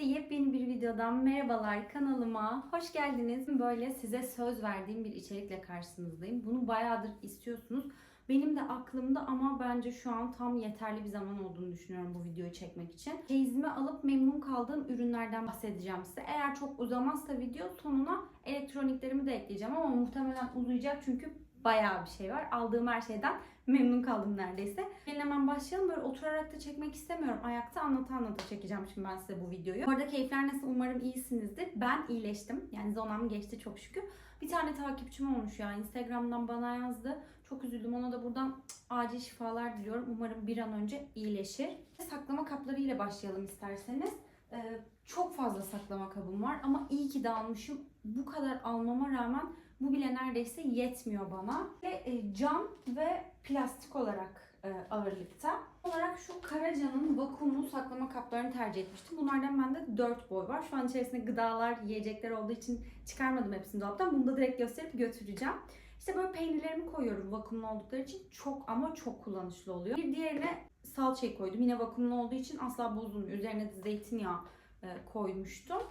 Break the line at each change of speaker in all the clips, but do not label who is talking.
Herkese yepyeni bir videodan merhabalar kanalıma. Hoş geldiniz. Böyle size söz verdiğim bir içerikle karşınızdayım. Bunu bayağıdır istiyorsunuz. Benim de aklımda ama bence şu an tam yeterli bir zaman olduğunu düşünüyorum bu videoyu çekmek için. Çeyizime alıp memnun kaldığım ürünlerden bahsedeceğim size. Eğer çok uzamazsa video sonuna elektroniklerimi de ekleyeceğim ama muhtemelen uzayacak çünkü bayağı bir şey var. Aldığım her şeyden memnun kaldım neredeyse. Gelin hemen başlayalım. Böyle oturarak da çekmek istemiyorum. Ayakta anlata anlata çekeceğim şimdi ben size bu videoyu. Bu arada keyifler nasıl? Umarım iyisinizdir. Ben iyileştim. Yani zonam geçti çok şükür. Bir tane takipçim olmuş ya. Instagram'dan bana yazdı. Çok üzüldüm. Ona da buradan acil şifalar diliyorum. Umarım bir an önce iyileşir. Saklama kapları ile başlayalım isterseniz. Ee, çok fazla saklama kabım var ama iyi ki de almışım. Bu kadar almama rağmen bu bile neredeyse yetmiyor bana. Ve e, cam ve plastik olarak e, ağırlıkta. Olarak şu Karaca'nın vakumlu saklama kaplarını tercih etmiştim. Bunlardan bende 4 boy var. Şu an içerisinde gıdalar, yiyecekler olduğu için çıkarmadım hepsini dolaptan. Bunu da direkt gösterip götüreceğim. İşte böyle peynirlerimi koyuyorum vakumlu oldukları için çok ama çok kullanışlı oluyor. Bir diğerine salçayı koydum. Yine vakumlu olduğu için asla bozulmuyor. Üzerine de zeytinyağı e, koymuştum.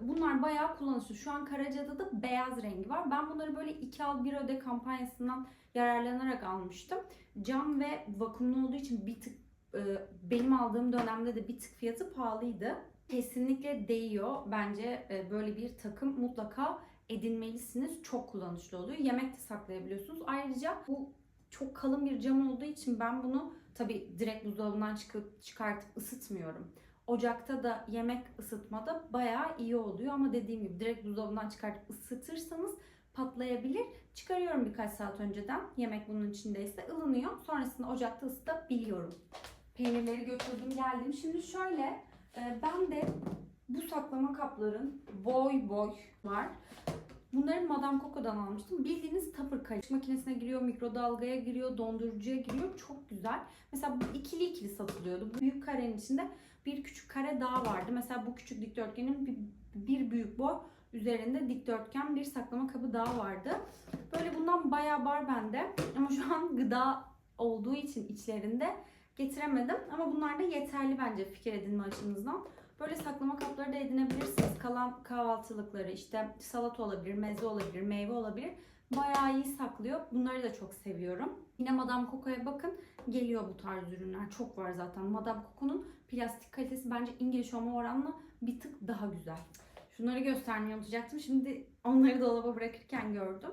Bunlar bayağı kullanışlı. Şu an Karaca'da da beyaz rengi var. Ben bunları böyle 2 al 1 öde kampanyasından yararlanarak almıştım. Cam ve vakumlu olduğu için bir tık e, benim aldığım dönemde de bir tık fiyatı pahalıydı. Kesinlikle değiyor. Bence e, böyle bir takım mutlaka edinmelisiniz. Çok kullanışlı oluyor. Yemek de saklayabiliyorsunuz. Ayrıca bu çok kalın bir cam olduğu için ben bunu tabi direkt buzdolabından çıkıp çıkartıp ısıtmıyorum. Ocakta da yemek ısıtmada bayağı iyi oluyor ama dediğim gibi direkt buzdolabından çıkartıp ısıtırsanız patlayabilir. Çıkarıyorum birkaç saat önceden. Yemek bunun içindeyse ılınıyor. Sonrasında ocakta ısıtabiliyorum. Peynirleri götürdüm geldim. Şimdi şöyle e, ben de bu saklama kapların boy boy var. Bunları Madame Coco'dan almıştım. Bildiğiniz tapır kalite. Makinesine giriyor, mikrodalgaya giriyor, dondurucuya giriyor. Çok güzel. Mesela bu ikili ikili satılıyordu. Büyük karenin içinde bir küçük kare daha vardı. Mesela bu küçük dikdörtgenin bir, büyük boy üzerinde dikdörtgen bir saklama kabı daha vardı. Böyle bundan bayağı var bende. Ama şu an gıda olduğu için içlerinde getiremedim. Ama bunlar da yeterli bence fikir edinme açınızdan. Böyle saklama kapları da edinebilirsiniz. Kalan kahvaltılıkları işte salata olabilir, meze olabilir, meyve olabilir. Bayağı iyi saklıyor. Bunları da çok seviyorum. Yine Madame Coco'ya bakın. Geliyor bu tarz ürünler. Çok var zaten. Madame Coco'nun plastik kalitesi bence İngiliz olma oranla bir tık daha güzel. Şunları göstermeyi unutacaktım. Şimdi onları dolaba bırakırken gördüm.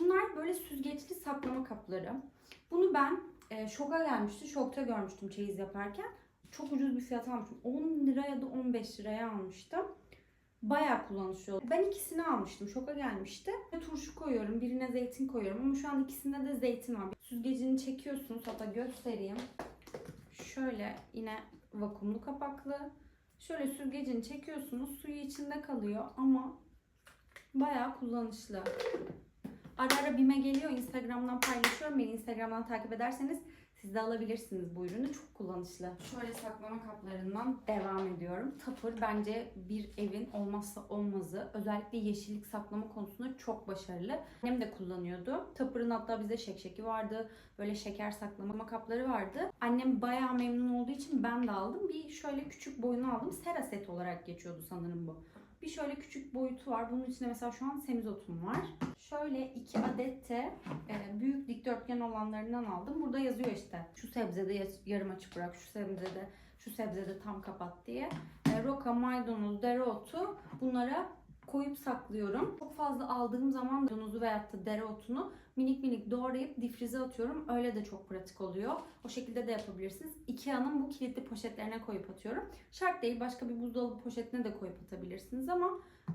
Bunlar böyle süzgeçli saklama kapları. Bunu ben e, şoka gelmişti. Şokta görmüştüm çeyiz yaparken. Çok ucuz bir fiyat almıştım. 10 lira ya da 15 liraya almıştım. Bayağı kullanışlı oldu. Ben ikisini almıştım. Şoka gelmişti. Turşu koyuyorum. Birine zeytin koyuyorum. Ama şu an ikisinde de zeytin var. Süzgecini çekiyorsunuz. Hatta göstereyim. Şöyle yine vakumlu kapaklı. Şöyle süzgecini çekiyorsunuz. Suyu içinde kalıyor ama bayağı kullanışlı. Ara ara BİM'e geliyor. Instagram'dan paylaşıyorum. Beni Instagram'dan takip ederseniz siz de alabilirsiniz bu ürünü. Çok kullanışlı. Şöyle saklama kaplarından devam ediyorum. Tapır bence bir evin olmazsa olmazı. Özellikle yeşillik saklama konusunda çok başarılı. Annem de kullanıyordu. Tapırın hatta bize şekşeki vardı. Böyle şeker saklama kapları vardı. Annem bayağı memnun olduğu için ben de aldım. Bir şöyle küçük boyunu aldım. Sera set olarak geçiyordu sanırım bu. Bir şöyle küçük boyutu var. Bunun içinde mesela şu an semizotum var. Şöyle iki adet de e, büyük dikdörtgen olanlarından aldım. Burada yazıyor işte şu sebzede ya- yarım açık bırak, şu sebzede, şu sebzede tam kapat diye. E, roka, maydanoz, dereotu bunlara koyup saklıyorum. Çok fazla aldığım zaman maydanozu veyahut da dereotunu minik minik doğrayıp difrize atıyorum. Öyle de çok pratik oluyor. O şekilde de yapabilirsiniz. Ikea'nın bu kilitli poşetlerine koyup atıyorum. Şart değil başka bir buzdolabı poşetine de koyup atabilirsiniz ama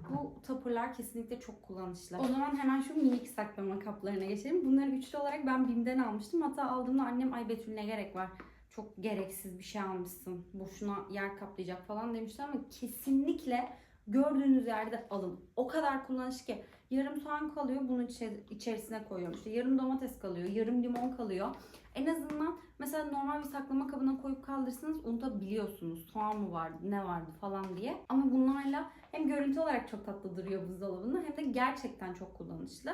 bu tapırlar kesinlikle çok kullanışlı. O zaman hemen şu minik saklama kaplarına geçelim. Bunları üçlü olarak ben BİM'den almıştım. Hatta aldığımda annem ay Betül ne gerek var? Çok gereksiz bir şey almışsın. Boşuna yer kaplayacak falan demişti ama kesinlikle gördüğünüz yerde alın. O kadar kullanışlı ki yarım soğan kalıyor bunun içe- içerisine koyuyorum. İşte yarım domates kalıyor, yarım limon kalıyor. En azından mesela normal bir saklama kabına koyup kaldırırsanız unutabiliyorsunuz. Soğan mı vardı, ne vardı falan diye. Ama bunlarla hem görüntü olarak çok tatlı duruyor buzdolabında hem de gerçekten çok kullanışlı.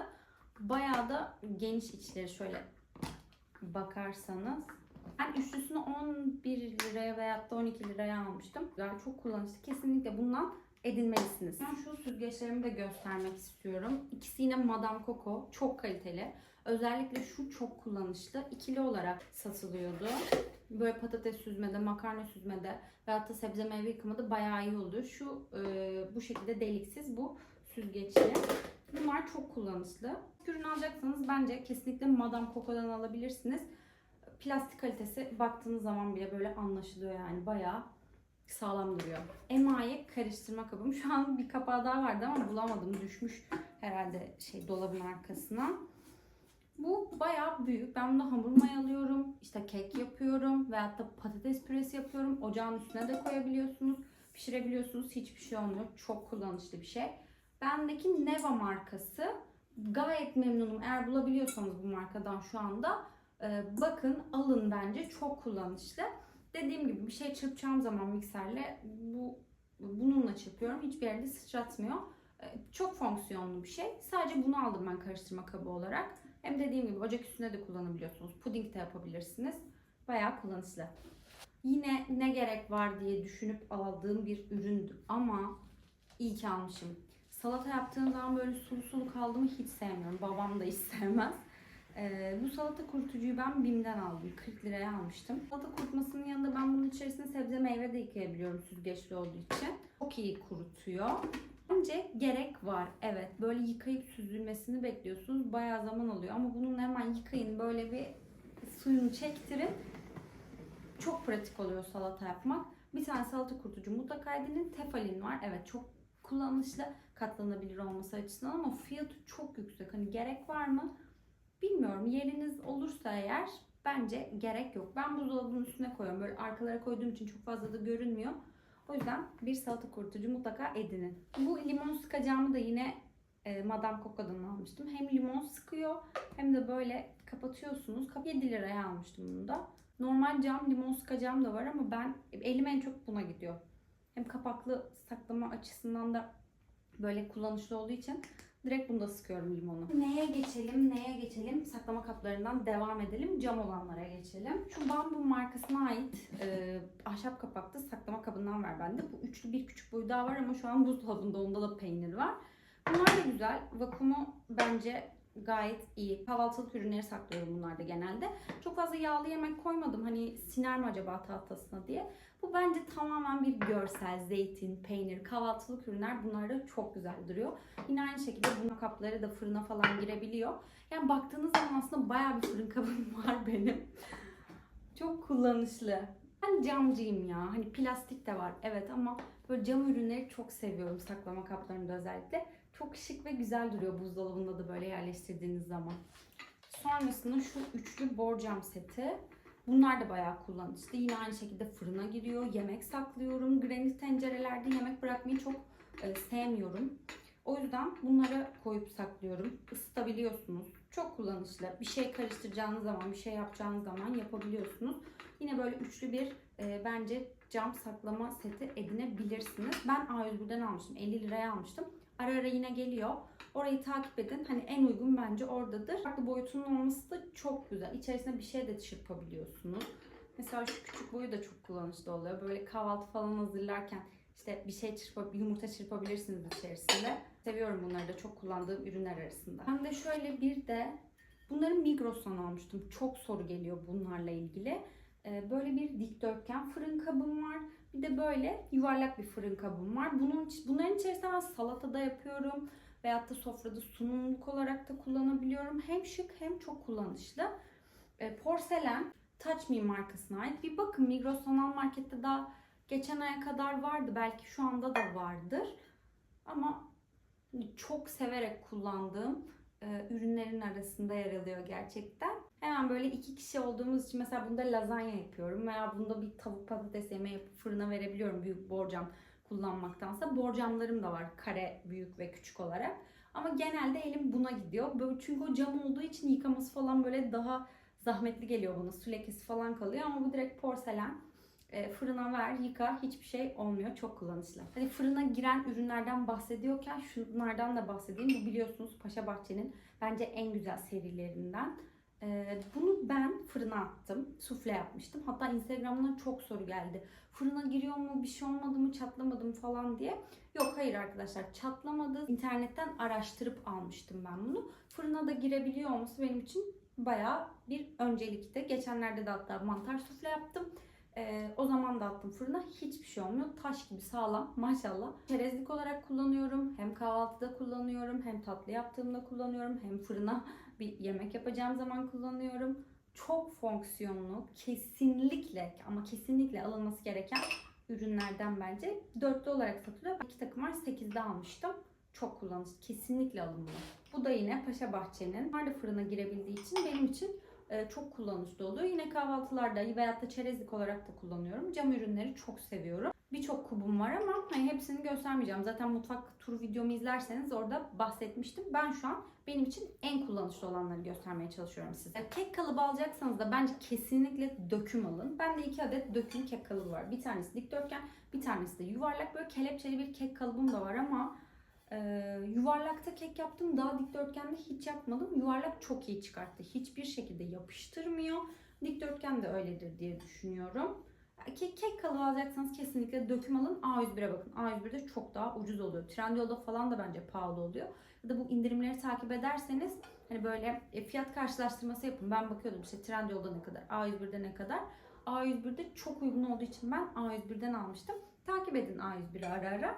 Bayağı da geniş içleri şöyle bakarsanız Ben üçlüsünü 11 liraya veyahut da 12 liraya almıştım. Yani çok kullanışlı. Kesinlikle bundan edinmelisiniz. Ben şu süzgeçlerimi de göstermek istiyorum. İkisi yine Madame Coco. Çok kaliteli. Özellikle şu çok kullanışlı. İkili olarak satılıyordu. Böyle patates süzmede, makarna süzmede veyahut da sebze meyve yıkamada bayağı iyi oluyor. Şu e, bu şekilde deliksiz bu süzgeçli. Bunlar çok kullanışlı. Ürün alacaksanız bence kesinlikle Madame Coco'dan alabilirsiniz. Plastik kalitesi baktığınız zaman bile böyle anlaşılıyor yani bayağı sağlam duruyor. Emaye karıştırma kabım. Şu an bir kapağı daha vardı ama bulamadım. Düşmüş herhalde şey dolabın arkasına. Bu bayağı büyük. Ben bunda hamur mayalıyorum. işte kek yapıyorum. Veyahut da patates püresi yapıyorum. Ocağın üstüne de koyabiliyorsunuz. Pişirebiliyorsunuz. Hiçbir şey olmuyor. Çok kullanışlı bir şey. Bendeki Neva markası. Gayet memnunum. Eğer bulabiliyorsanız bu markadan şu anda e, bakın alın bence. Çok kullanışlı. Dediğim gibi bir şey çırpacağım zaman mikserle bu bununla çırpıyorum. Hiçbir yerde sıçratmıyor. E, Çok fonksiyonlu bir şey. Sadece bunu aldım ben karıştırma kabı olarak. Hem dediğim gibi ocak üstünde de kullanabiliyorsunuz. Puding de yapabilirsiniz. Bayağı kullanışlı. Yine ne gerek var diye düşünüp aldığım bir üründü ama iyi ki almışım. Salata yaptığım zaman böyle sulu sulu kaldığımı hiç sevmiyorum. Babam da hiç sevmez. Ee, bu salata kurutucuyu ben BİM'den aldım. 40 liraya almıştım. Salata kurutmasının yanında ben bunun içerisine sebze meyve de yıkayabiliyorum süzgeçli olduğu için. Çok iyi kurutuyor. Bence gerek var. Evet böyle yıkayıp süzülmesini bekliyorsunuz. Bayağı zaman alıyor ama bunun hemen yıkayın böyle bir suyunu çektirin. Çok pratik oluyor salata yapmak. Bir tane salata kurutucu mutlaka edinin. Tefalin var. Evet çok kullanışlı katlanabilir olması açısından ama fiyatı çok yüksek. Hani gerek var mı? Bilmiyorum. Yeriniz olursa eğer bence gerek yok. Ben buzdolabının üstüne koyuyorum. Böyle arkalara koyduğum için çok fazla da görünmüyor. O yüzden bir salata kurutucu mutlaka edinin. Bu limon sıkacağımı da yine e, Madame Coco'dan almıştım. Hem limon sıkıyor hem de böyle kapatıyorsunuz. Kap 7 liraya almıştım bunu da. Normal cam limon sıkacağım da var ama ben elim en çok buna gidiyor. Hem kapaklı saklama açısından da böyle kullanışlı olduğu için direkt bunda sıkıyorum limonu. Neye geçelim, neye geçelim? Saklama kaplarından devam edelim. Cam olanlara geçelim. Şu Bambu markasına ait e, ahşap kapaklı saklama kabından var bende. Bu üçlü bir küçük boyu daha var ama şu an buzdolabında onda da peynir var. Bunlar da güzel. Vakumu bence gayet iyi. Kahvaltılık ürünleri saklıyorum bunlarda genelde. Çok fazla yağlı yemek koymadım. Hani siner mi acaba tahtasına diye. Bu bence tamamen bir görsel. Zeytin, peynir, kahvaltılık ürünler bunlar da çok güzel duruyor. Yine aynı şekilde bunun kapları da fırına falan girebiliyor. Yani baktığınız zaman aslında bayağı bir fırın kabım var benim. Çok kullanışlı. Ben camcıyım ya. Hani plastik de var evet ama böyle cam ürünleri çok seviyorum saklama kaplarında özellikle. Çok şık ve güzel duruyor buzdolabında da böyle yerleştirdiğiniz zaman. Sonrasında şu üçlü borcam seti. Bunlar da bayağı kullanışlı. Yine aynı şekilde fırına giriyor. Yemek saklıyorum. Granit tencerelerde yemek bırakmayı çok e, sevmiyorum. O yüzden bunları koyup saklıyorum. Isıtabiliyorsunuz. Çok kullanışlı. Bir şey karıştıracağınız zaman, bir şey yapacağınız zaman yapabiliyorsunuz. Yine böyle üçlü bir e, bence cam saklama seti edinebilirsiniz. Ben A101'den almıştım. 50 liraya almıştım. Ara ara yine geliyor. Orayı takip edin. Hani en uygun bence oradadır. Farklı boyutunun olması da çok güzel. İçerisine bir şey de çırpabiliyorsunuz. Mesela şu küçük boyu da çok kullanışlı oluyor. Böyle kahvaltı falan hazırlarken işte bir şey çırpıp yumurta çırpabilirsiniz içerisinde. Seviyorum bunları da çok kullandığım ürünler arasında. Ben de şöyle bir de bunları Migros'tan almıştım. Çok soru geliyor bunlarla ilgili. Ee, Böyle bir dikdörtgen fırın kabım var. Bir de böyle yuvarlak bir fırın kabım var. Bunun bunların içerisinde ben salata da yapıyorum veyahut da sofrada sunumluk olarak da kullanabiliyorum. Hem şık hem çok kullanışlı. E, porselen Touch Me markasına ait. Bir bakın Migros Sanal Market'te daha geçen aya kadar vardı. Belki şu anda da vardır. Ama çok severek kullandığım e, ürünlerin arasında yer alıyor gerçekten. Hemen böyle iki kişi olduğumuz için mesela bunda lazanya yapıyorum veya bunda bir tavuk patates yemeği fırına verebiliyorum büyük borcam kullanmaktansa. Borcamlarım da var kare, büyük ve küçük olarak. Ama genelde elim buna gidiyor. Böyle çünkü o cam olduğu için yıkaması falan böyle daha zahmetli geliyor bana. Su lekesi falan kalıyor ama bu direkt porselen. E, fırına ver, yıka, hiçbir şey olmuyor. Çok kullanışlı. Hadi fırına giren ürünlerden bahsediyorken şunlardan da bahsedeyim. Bu biliyorsunuz Paşa Bahçe'nin bence en güzel serilerinden. Ee, bunu ben fırına attım. Sufle yapmıştım. Hatta Instagram'dan çok soru geldi. Fırına giriyor mu, bir şey olmadı mı, çatlamadı mı falan diye. Yok hayır arkadaşlar çatlamadı. İnternetten araştırıp almıştım ben bunu. Fırına da girebiliyor olması benim için bayağı bir öncelikti. Geçenlerde de hatta mantar sufle yaptım. Ee, o zaman da attım fırına. Hiçbir şey olmuyor. Taş gibi sağlam maşallah. Çerezlik olarak kullanıyorum. Hem kahvaltıda kullanıyorum. Hem tatlı yaptığımda kullanıyorum. Hem fırına bir yemek yapacağım zaman kullanıyorum. Çok fonksiyonlu, kesinlikle ama kesinlikle alınması gereken ürünlerden bence. Dörtlü olarak satılıyor. İki takım var. Sekizde almıştım. Çok kullanışlı. Kesinlikle alın. Bu da yine Paşa Bahçe'nin. Da fırına girebildiği için benim için e, çok kullanışlı oluyor. Yine kahvaltılarda veyahut da çerezlik olarak da kullanıyorum. Cam ürünleri çok seviyorum. Birçok kubum var ama hani hepsini göstermeyeceğim. Zaten mutfak turu videomu izlerseniz orada bahsetmiştim. Ben şu an benim için en kullanışlı olanları göstermeye çalışıyorum size. Kek kalıbı alacaksanız da bence kesinlikle döküm alın. Bende iki adet döküm kek kalıbı var. Bir tanesi dikdörtgen, bir tanesi de yuvarlak. Böyle kelepçeli bir kek kalıbım da var ama e, yuvarlakta kek yaptım. Daha dikdörtgende hiç yapmadım. Yuvarlak çok iyi çıkarttı. Hiçbir şekilde yapıştırmıyor. Dikdörtgen de öyledir diye düşünüyorum. Kek, kek kalıbı alacaksanız kesinlikle döküm alın. A101'e bakın. A101'de çok daha ucuz oluyor. Trendyol'da falan da bence pahalı oluyor. Ya da bu indirimleri takip ederseniz hani böyle e, fiyat karşılaştırması yapın. Ben bakıyordum işte Trendyol'da ne kadar, A101'de ne kadar. A101'de çok uygun olduğu için ben A101'den almıştım. Takip edin A101'i ara ara.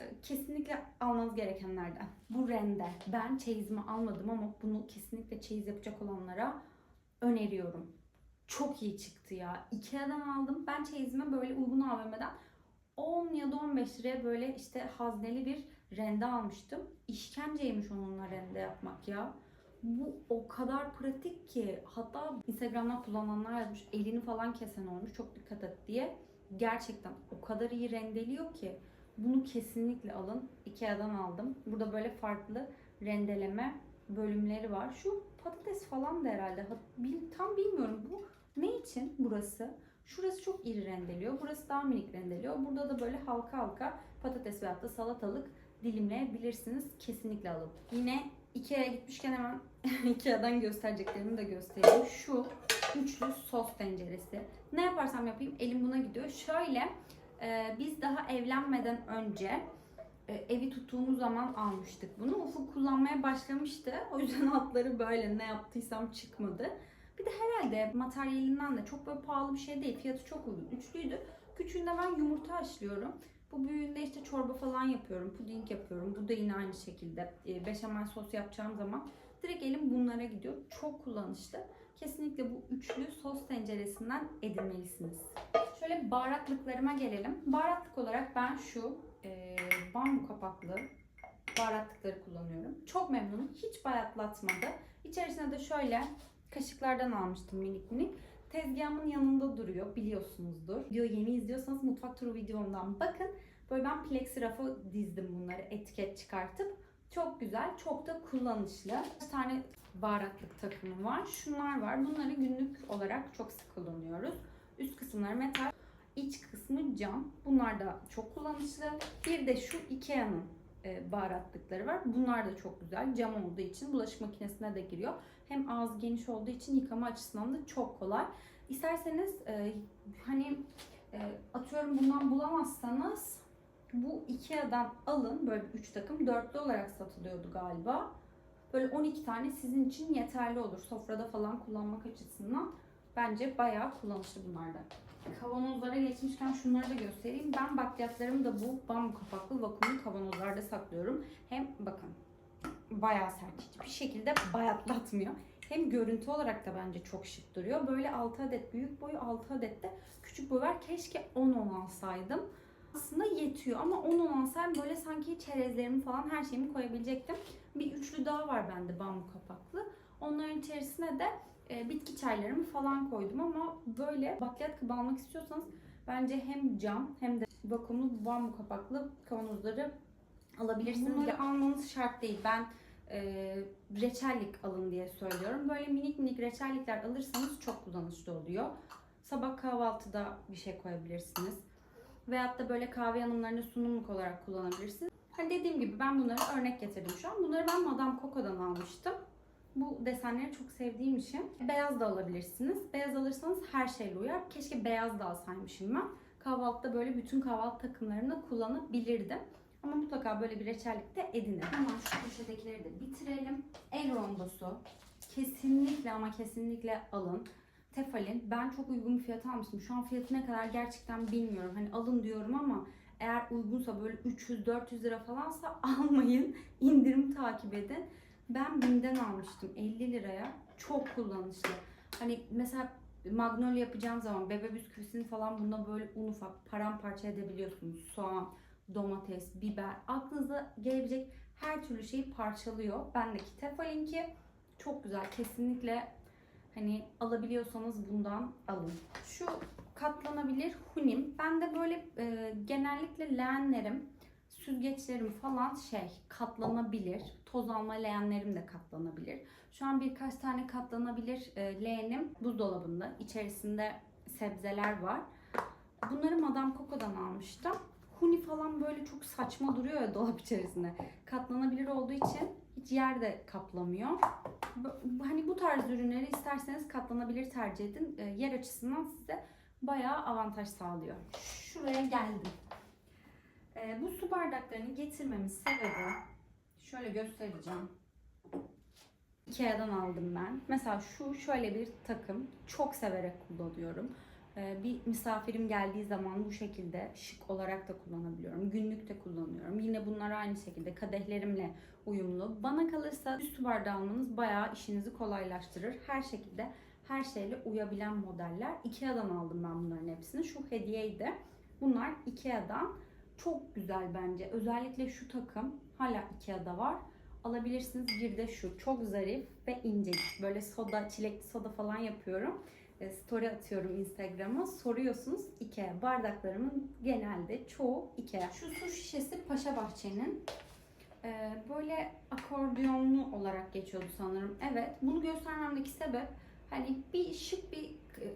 E, Kesinlikle almanız gerekenlerden. Bu rende. Ben çeyizimi almadım ama bunu kesinlikle çeyiz yapacak olanlara öneriyorum. Çok iyi çıktı ya. Ikea'dan aldım. Ben çeyizime böyle uygun AVM'den 10 ya da 15 liraya böyle işte hazneli bir rende almıştım. İşkenceymiş onunla rende yapmak ya. Bu o kadar pratik ki hatta Instagram'dan kullananlar yazmış elini falan kesen olmuş çok dikkat et diye. Gerçekten o kadar iyi rendeliyor ki bunu kesinlikle alın. Ikea'dan aldım. Burada böyle farklı rendeleme bölümleri var. Şu patates falan da herhalde. Tam bilmiyorum bu ne için burası. Şurası çok iri rendeliyor. Burası daha minik rendeliyor. Burada da böyle halka halka patates veyahut da salatalık dilimleyebilirsiniz. Kesinlikle alın. Yine Ikea'ya gitmişken hemen Ikea'dan göstereceklerimi de göstereyim. Şu üçlü sos tenceresi. Ne yaparsam yapayım elim buna gidiyor. Şöyle e, biz daha evlenmeden önce evi tuttuğumuz zaman almıştık bunu. Ufuk kullanmaya başlamıştı. O yüzden altları böyle ne yaptıysam çıkmadı. Bir de herhalde materyalinden de çok böyle pahalı bir şey değil. Fiyatı çok uygun. Üçlüydü. Küçüğünde ben yumurta haşlıyorum. Bu büyüğünde işte çorba falan yapıyorum. Puding yapıyorum. Bu da yine aynı şekilde. E, beşamel sos yapacağım zaman direkt elim bunlara gidiyor. Çok kullanışlı. Kesinlikle bu üçlü sos tenceresinden edinmelisiniz. Şöyle baharatlıklarıma gelelim. Baharatlık olarak ben şu e, bambu kapaklı baharatlıkları kullanıyorum. Çok memnunum. Hiç bayatlatmadı. İçerisine de şöyle kaşıklardan almıştım minik minik. Tezgahımın yanında duruyor biliyorsunuzdur. Video yeni izliyorsanız mutfak turu videomdan bakın. Böyle ben plexi rafa dizdim bunları etiket çıkartıp. Çok güzel, çok da kullanışlı. Bir tane baharatlık takımı var. Şunlar var. Bunları günlük olarak çok sık kullanıyoruz. Üst kısımları metal, iç kısmı cam. Bunlar da çok kullanışlı. Bir de şu Ikea'nın e, baharatlıkları var. Bunlar da çok güzel. Cam olduğu için bulaşık makinesine de giriyor. Hem ağzı geniş olduğu için yıkama açısından da çok kolay. İsterseniz e, hani e, atıyorum bundan bulamazsanız bu Ikea'dan alın böyle 3 takım dörtlü olarak satılıyordu galiba. Böyle 12 tane sizin için yeterli olur. Sofrada falan kullanmak açısından bence bayağı kullanışlı bunlar da. Kavanozlara geçmişken şunları da göstereyim. Ben bakliyatlarımı da bu bambu kapaklı vakumlu kavanozlarda saklıyorum. Hem bakın bayağı sert hiçbir şekilde bayatlatmıyor. Hem görüntü olarak da bence çok şık duruyor. Böyle 6 adet büyük boyu 6 adet de küçük boy var. Keşke 10-10 alsaydım. Aslında yetiyor ama 10-10 alsaydım böyle sanki çerezlerimi falan her şeyimi koyabilecektim. Bir üçlü daha var bende bambu kapaklı. Onların içerisine de e, bitki çaylarımı falan koydum ama böyle bakliyat kabı almak istiyorsanız bence hem cam hem de vakumlu bambu kapaklı kavanozları alabilirsiniz. Bunları almanız şart değil. Ben e, reçellik alın diye söylüyorum. Böyle minik minik reçellikler alırsanız çok kullanışlı oluyor. Sabah kahvaltıda bir şey koyabilirsiniz. Veyahut da böyle kahve yanımlarında sunumluk olarak kullanabilirsiniz. Hani dediğim gibi ben bunları örnek getirdim şu an. Bunları ben Madame Coco'dan almıştım. Bu desenleri çok sevdiğim için beyaz da alabilirsiniz. Beyaz alırsanız her şeyle uyar. Keşke beyaz da alsaymışım ben. Kahvaltıda böyle bütün kahvaltı takımlarını kullanabilirdim. Ama mutlaka böyle bir reçellik de edinin. Hemen şu köşedekileri de bitirelim. El rondosu. Kesinlikle ama kesinlikle alın. Tefal'in ben çok uygun bir fiyata almıştım. Şu an fiyatı ne kadar gerçekten bilmiyorum. Hani alın diyorum ama eğer uygunsa böyle 300-400 lira falansa almayın. İndirim takip edin. Ben BİM'den almıştım 50 liraya. Çok kullanışlı. Hani mesela magnolia yapacağım zaman bebe bisküvisini falan bunda böyle un ufak paramparça edebiliyorsunuz. Soğan, domates, biber. Aklınıza gelebilecek her türlü şeyi parçalıyor. Bendeki Tefal'inki çok güzel. Kesinlikle hani alabiliyorsanız bundan alın. Şu katlanabilir hunim. Ben de böyle e, genellikle leğenlerim, süzgeçlerim falan şey katlanabilir. Toz alma leğenlerim de katlanabilir. Şu an birkaç tane katlanabilir e, leğenim buzdolabında. İçerisinde sebzeler var. Bunları Madame Coco'dan almıştım. Huni falan böyle çok saçma duruyor ya dolap içerisinde. Katlanabilir olduğu için hiç yer de kaplamıyor. Hani bu tarz ürünleri isterseniz katlanabilir tercih edin. E, yer açısından size bayağı avantaj sağlıyor. Şuraya geldim. E, bu su bardaklarını getirmemin sebebi şöyle göstereceğim. Ikea'dan aldım ben. Mesela şu şöyle bir takım çok severek kullanıyorum. Ee, Bir misafirim geldiği zaman bu şekilde şık olarak da kullanabiliyorum. Günlük de kullanıyorum. Yine bunlar aynı şekilde kadehlerimle uyumlu. Bana kalırsa bir su bardağı almanız bayağı işinizi kolaylaştırır. Her şekilde her şeyle uyabilen modeller. Ikea'dan aldım ben bunların hepsini. Şu hediyeydi. Bunlar Ikea'dan. Çok güzel bence. Özellikle şu takım hala Ikea'da var. Alabilirsiniz. Bir de şu. Çok zarif ve incecik. Böyle soda, çilekli soda falan yapıyorum. E, Story atıyorum Instagram'a. Soruyorsunuz Ikea. Bardaklarımın genelde çoğu Ikea. Şu su şişesi Paşa Bahçe'nin. E, Böyle akordiyonlu olarak geçiyordu sanırım. Evet. Bunu göstermemdeki sebep hani bir şık bir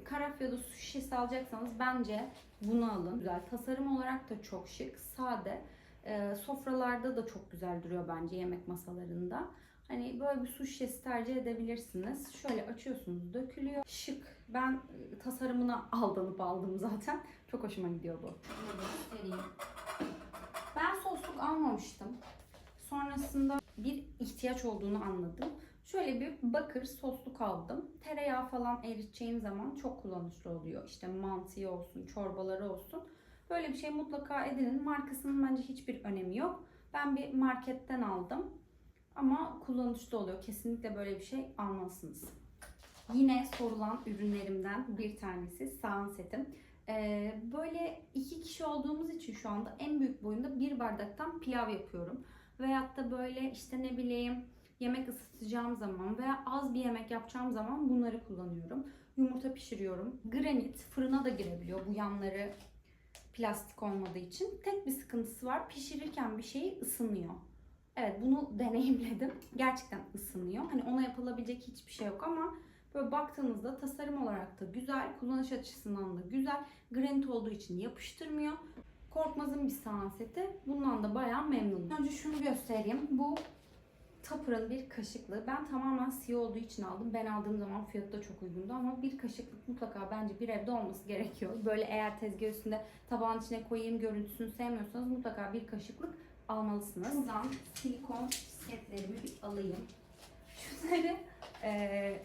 karaf ya da su şişesi alacaksanız bence bunu alın. Güzel. Tasarım olarak da çok şık. Sade. E, sofralarda da çok güzel duruyor bence yemek masalarında. Hani böyle bir su şişesi tercih edebilirsiniz. Şöyle açıyorsunuz, dökülüyor. Şık. Ben e, tasarımına aldanıp aldım zaten. Çok hoşuma gidiyor bu. Ben sosluk almamıştım. Sonrasında bir ihtiyaç olduğunu anladım. Şöyle bir bakır sosluk aldım. Tereyağı falan eriteceğim zaman çok kullanışlı oluyor. İşte mantıyı olsun, çorbaları olsun. Böyle bir şey mutlaka edinin. Markasının bence hiçbir önemi yok. Ben bir marketten aldım. Ama kullanışlı oluyor. Kesinlikle böyle bir şey almalısınız. Yine sorulan ürünlerimden bir tanesi sağan setim. Ee, böyle iki kişi olduğumuz için şu anda en büyük boyunda bir bardaktan pilav yapıyorum. Veyahut da böyle işte ne bileyim yemek ısıtacağım zaman veya az bir yemek yapacağım zaman bunları kullanıyorum. Yumurta pişiriyorum. Granit fırına da girebiliyor bu yanları plastik olmadığı için. Tek bir sıkıntısı var. Pişirirken bir şeyi ısınıyor. Evet bunu deneyimledim. Gerçekten ısınıyor. Hani ona yapılabilecek hiçbir şey yok ama böyle baktığınızda tasarım olarak da güzel, kullanış açısından da güzel. Granit olduğu için yapıştırmıyor. Korkmaz'ın bir seti. Bundan da bayağı memnunum. Önce şunu göstereyim. Bu Tapır'ın bir kaşıklığı. Ben tamamen siyah olduğu için aldım. Ben aldığım zaman fiyatı da çok uygundu ama bir kaşıklık mutlaka bence bir evde olması gerekiyor. Böyle eğer tezgah üstünde tabağın içine koyayım görüntüsünü sevmiyorsanız mutlaka bir kaşıklık almalısınız. Şuradan silikon setlerimi bir alayım. Şunları eee,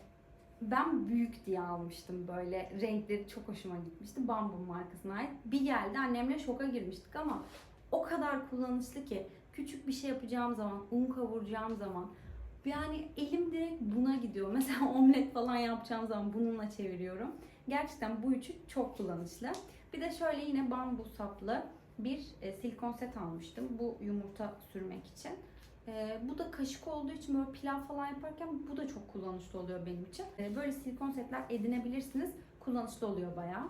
ben büyük diye almıştım böyle. Renkleri çok hoşuma gitmişti. Bambu markasına ait. Bir geldi annemle şoka girmiştik ama o kadar kullanışlı ki küçük bir şey yapacağım zaman, un kavuracağım zaman yani elim direkt buna gidiyor. Mesela omlet falan yapacağım zaman bununla çeviriyorum. Gerçekten bu üçü çok kullanışlı. Bir de şöyle yine bambu saplı bir e, silikon set almıştım. Bu yumurta sürmek için. E, bu da kaşık olduğu için böyle pilav falan yaparken bu da çok kullanışlı oluyor benim için. E, böyle silikon setler edinebilirsiniz. Kullanışlı oluyor bayağı.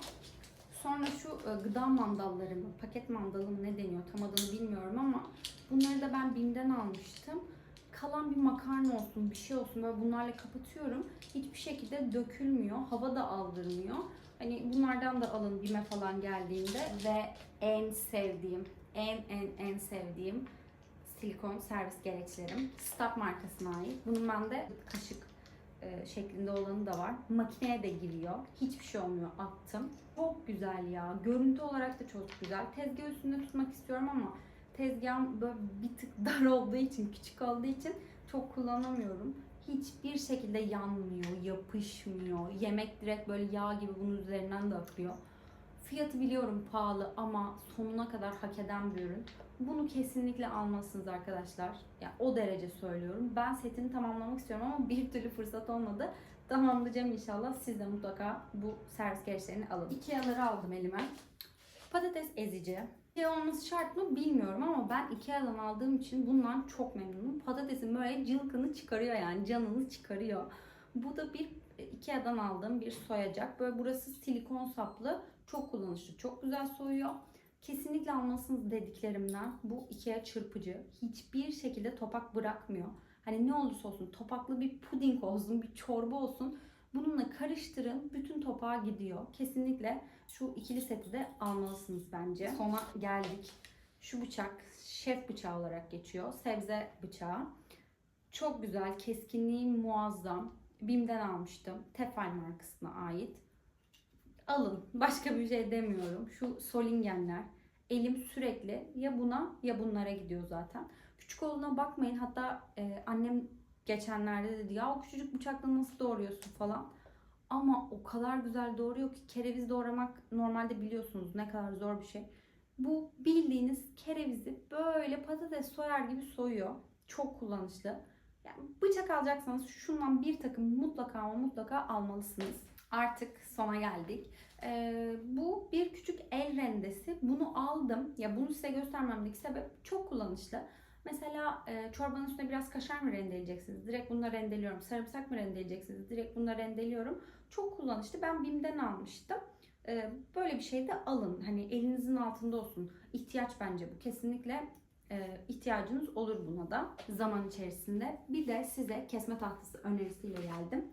Sonra şu e, gıda mandalları mı, paket mandalı mı ne deniyor tam adını bilmiyorum ama bunları da ben BİM'den almıştım. Kalan bir makarna olsun, bir şey olsun böyle bunlarla kapatıyorum. Hiçbir şekilde dökülmüyor, hava da aldırmıyor. Hani bunlardan da alın BİM'e falan geldiğinde ve en sevdiğim, en en en sevdiğim silikon servis gereçlerim. Stop markasına ait. Bunun bende kaşık e, şeklinde olanı da var. Makineye de giriyor. Hiçbir şey olmuyor. Attım. Çok güzel ya. Görüntü olarak da çok güzel. Tezgah üstünde tutmak istiyorum ama tezgahım böyle bir tık dar olduğu için, küçük olduğu için çok kullanamıyorum. Hiçbir şekilde yanmıyor, yapışmıyor. Yemek direkt böyle yağ gibi bunun üzerinden de akıyor. Fiyatı biliyorum pahalı ama sonuna kadar hak eden bir ürün. Bunu kesinlikle almalısınız arkadaşlar. Ya o derece söylüyorum. Ben setini tamamlamak istiyorum ama bir türlü fırsat olmadı. Tamamlayacağım inşallah. Siz de mutlaka bu servis gereçlerini alın. Ikea'ları aldım elime. Patates ezici. Ikea olması şart mı bilmiyorum ama ben Ikea'dan aldığım için bundan çok memnunum. Patatesin böyle cılkını çıkarıyor yani canını çıkarıyor. Bu da bir Ikea'dan aldığım bir soyacak. Böyle burası silikon saplı. Çok kullanışlı. Çok güzel soyuyor. Kesinlikle almalısınız dediklerimden. Bu Ikea çırpıcı. Hiçbir şekilde topak bırakmıyor. Hani ne olursa olsun topaklı bir puding olsun, bir çorba olsun. Bununla karıştırın. Bütün topağa gidiyor. Kesinlikle şu ikili seti de almalısınız bence. Sona geldik. Şu bıçak şef bıçağı olarak geçiyor. Sebze bıçağı. Çok güzel. Keskinliği muazzam. Bim'den almıştım. Tefal markasına ait. Alın. Başka bir şey demiyorum. Şu Solingenler. Elim sürekli ya buna ya bunlara gidiyor zaten. Küçük olduğuna bakmayın. Hatta e, annem geçenlerde dedi ya o küçücük bıçakla nasıl doğruyorsun falan. Ama o kadar güzel doğruyor ki kereviz doğramak normalde biliyorsunuz ne kadar zor bir şey. Bu bildiğiniz kerevizi böyle patates soyar gibi soyuyor. Çok kullanışlı. Yani bıçak alacaksanız şundan bir takım mutlaka ama mutlaka almalısınız. Artık sona geldik. Ee, bu bir küçük el rendesi. Bunu aldım. Ya bunu size göstermemdeki sebep çok kullanışlı. Mesela e, çorbanın üstüne biraz kaşar mı rendeleyeceksiniz? Direkt bununla rendeliyorum. Sarımsak mı rendeleyeceksiniz? Direkt bununla rendeliyorum. Çok kullanışlı. Ben Bim'den almıştım. E, böyle bir şey de alın. Hani elinizin altında olsun. İhtiyaç bence bu. Kesinlikle e, ihtiyacınız olur buna da zaman içerisinde. Bir de size kesme tahtası önerisiyle geldim.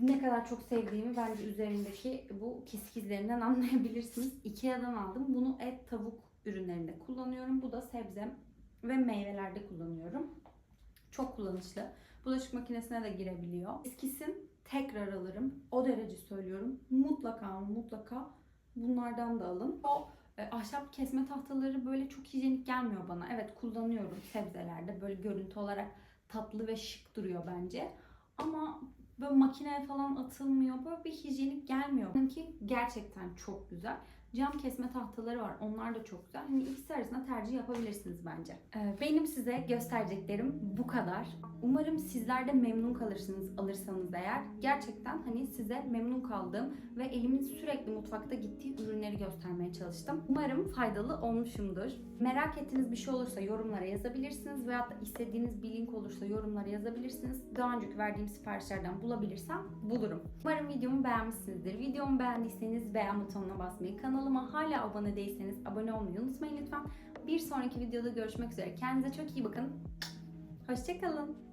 Ne kadar çok sevdiğimi bence üzerindeki bu kesik izlerinden anlayabilirsiniz. Ikea'dan aldım. Bunu et, tavuk ürünlerinde kullanıyorum. Bu da sebze ve meyvelerde kullanıyorum. Çok kullanışlı. Bulaşık makinesine de girebiliyor. Eskisin tekrar alırım. O derece söylüyorum. Mutlaka mutlaka bunlardan da alın. O e, ahşap kesme tahtaları böyle çok hijyenik gelmiyor bana. Evet kullanıyorum sebzelerde. Böyle görüntü olarak tatlı ve şık duruyor bence. Ama böyle makineye falan atılmıyor. Böyle bir hijyenik gelmiyor. Benimki gerçekten çok güzel. Cam kesme tahtaları var. Onlar da çok güzel. Hani ikisi arasında tercih yapabilirsiniz bence. Ee, Benim size göstereceklerim bu kadar. Umarım sizler de memnun kalırsınız alırsanız eğer. Gerçekten hani size memnun kaldığım ve elimin sürekli mutfakta gittiği ürünleri göstermeye çalıştım. Umarım faydalı olmuşumdur. Merak ettiğiniz bir şey olursa yorumlara yazabilirsiniz veya da istediğiniz bir link olursa yorumlara yazabilirsiniz. Daha önceki verdiğim siparişlerden bulabilirsem bulurum. Umarım videomu beğenmişsinizdir. Videomu beğendiyseniz beğen butonuna basmayı, kanalıma hala abone değilseniz abone olmayı unutmayın lütfen. Bir sonraki videoda görüşmek üzere. Kendinize çok iyi bakın. Hoşçakalın.